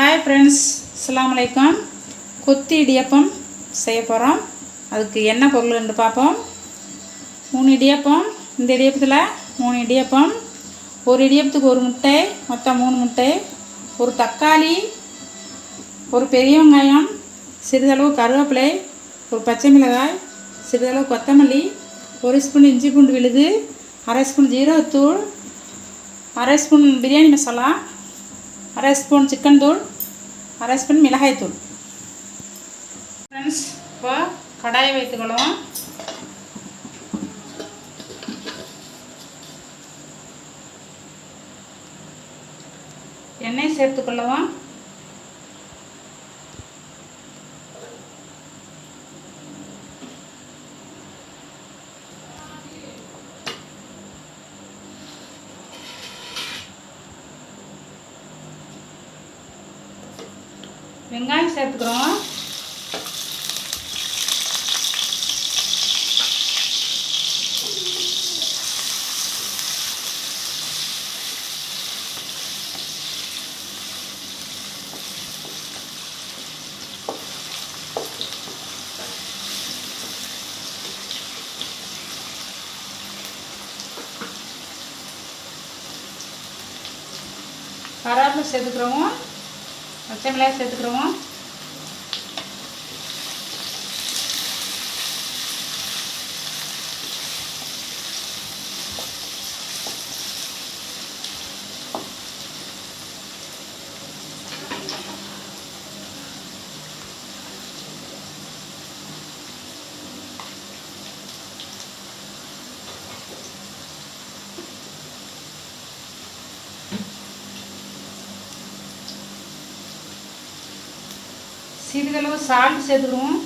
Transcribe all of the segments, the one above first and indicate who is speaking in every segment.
Speaker 1: Hi friends அஸ்லாம் வலைக்கம் கொத்தி இடியப்பம் செய்ய போகிறோம் அதுக்கு என்ன பொருள்னு பார்ப்போம். மூணு இடியப்பம். இந்த இடியப்பத்தில் மூணு இடியப்பம். ஒரு இடியப்பத்துக்கு ஒரு முட்டை மொத்தம் மூணு முட்டை. ஒரு தக்காளி ஒரு பெரிய வெங்காயம் சிறிதளவு கருவேப்பிலை ஒரு பச்சை மிளகாய் சிறிதளவு கொத்தமல்லி ஒரு ஸ்பூன் இஞ்சி பூண்டு விழுது அரை ஸ்பூன் ஜீரகத்தூள் அரை ஸ்பூன் பிரியாணி மசாலா அரை ஸ்பூன் சிக்கன் தூள் அரை ஸ்பூன் மிளகாய்த்தூள் ஃப்ரெண்ட்ஸ் இப்போ கடாயை வைத்துக்கொள்வோம். எண்ணெய் சேர்த்துக்கொள்ளவும் வெங்காயம் சேர்த்துக்கிறோம். கராப்பில் சேர்த்துக்கிறோம். பச்சை மிளகாய் சேர்த்துக்கிறோம் சிறிதளவு சால்ட் சேர்த்துக்கிறோம்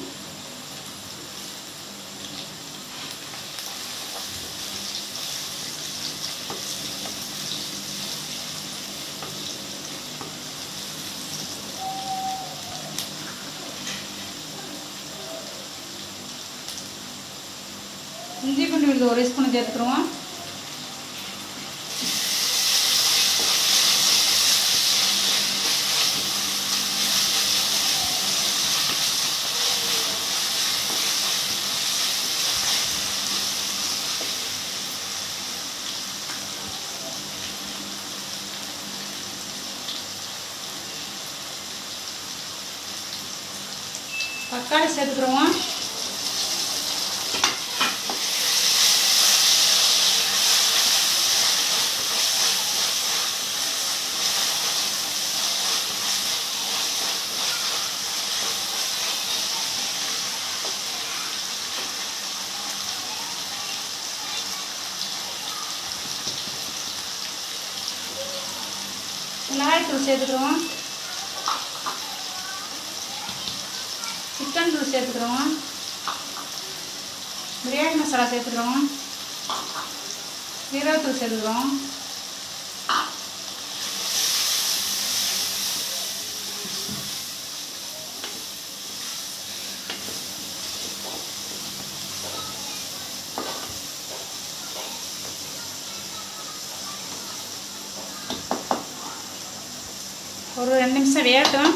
Speaker 1: இஞ்சி பூண்டு விழுது ஒரு ஸ்பூன் சேர்த்துக்கிறோம் தக்காளி சேர்த்துக்கிறோம் மிளகாய்த்தூள் சேர்த்துக்கிறோம். சிக்கன் தூள் சேர்த்துக்கிறோம். பிரியாணி மசாலா சேர்த்துக்கிறோம். ஜீரகத்தூள் சேர்த்துக்கிறோம். ஒரு ரெண்டு நிமிஷம் வேகட்டும்.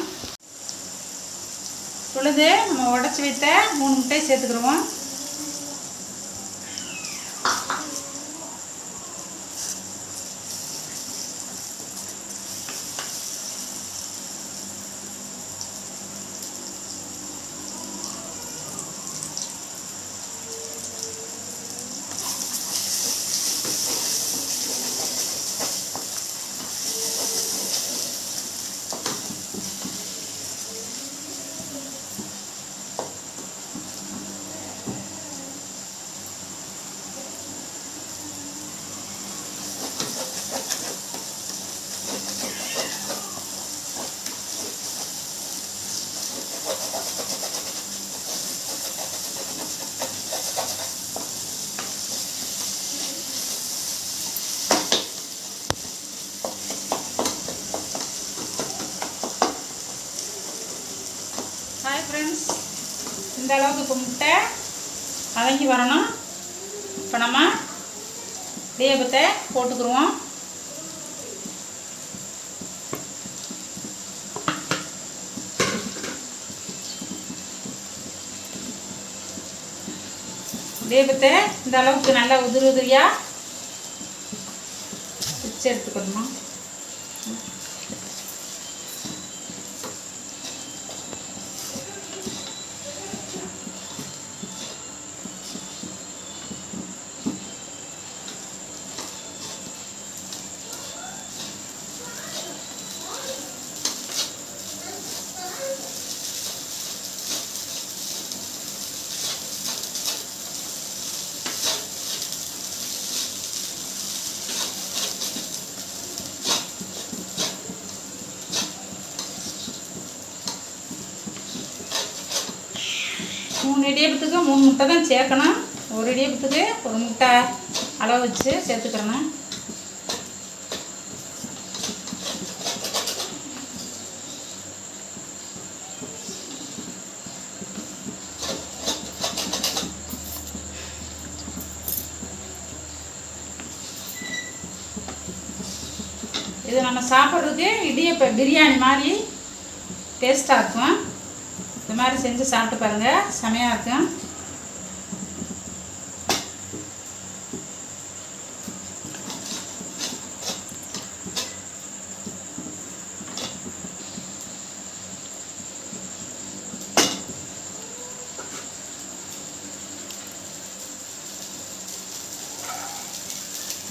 Speaker 1: உழுது நம்ம உடச்சி வைத்த மூணு முட்டையை சேர்த்துக்கிடுவோம். இந்த அளவுக்கு முட்டை வதங்கி வரணும். இப்போ நம்ம தீபத்தை போட்டுக்குருவோம். தீபத்தை இந்த அளவுக்கு நல்லா உதிரி உதிரியாக பிச்சு எடுத்துக்கணுமா? மூணு இடியப்பத்துக்கு மூணு முட்டை தான் சேர்க்கணும். ஒரு இடியப்பத்துக்கு ஒரு முட்டை அளவு வச்சு சேர்த்துக்கிறணும். இது நம்ம சாப்பிட்றதுக்கு இடியப்ப பிரியாணி மாதிரி டேஸ்ட்டாக இருக்கும். இந்த மாதிரி செஞ்சு சாப்பிட்டு பாருங்கள் செமையாக இருக்கும்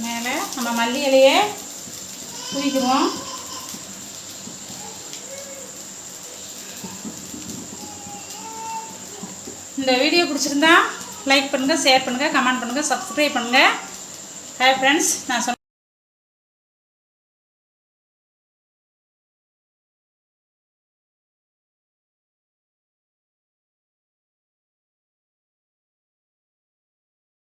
Speaker 1: மேலே நம்ம மல்லி இலையை தூக்கிடுவோம் இந்த வீடியோ பிடிச்சிருந்தா லைக் பண்ணுங்கள் ஷேர் பண்ணுங்கள் கமெண்ட் பண்ணுங்கள் சப்ஸ்கிரைப் பண்ணுங்கள் ஹாய் ஃப்ரெண்ட்ஸ் நான் சொன்ன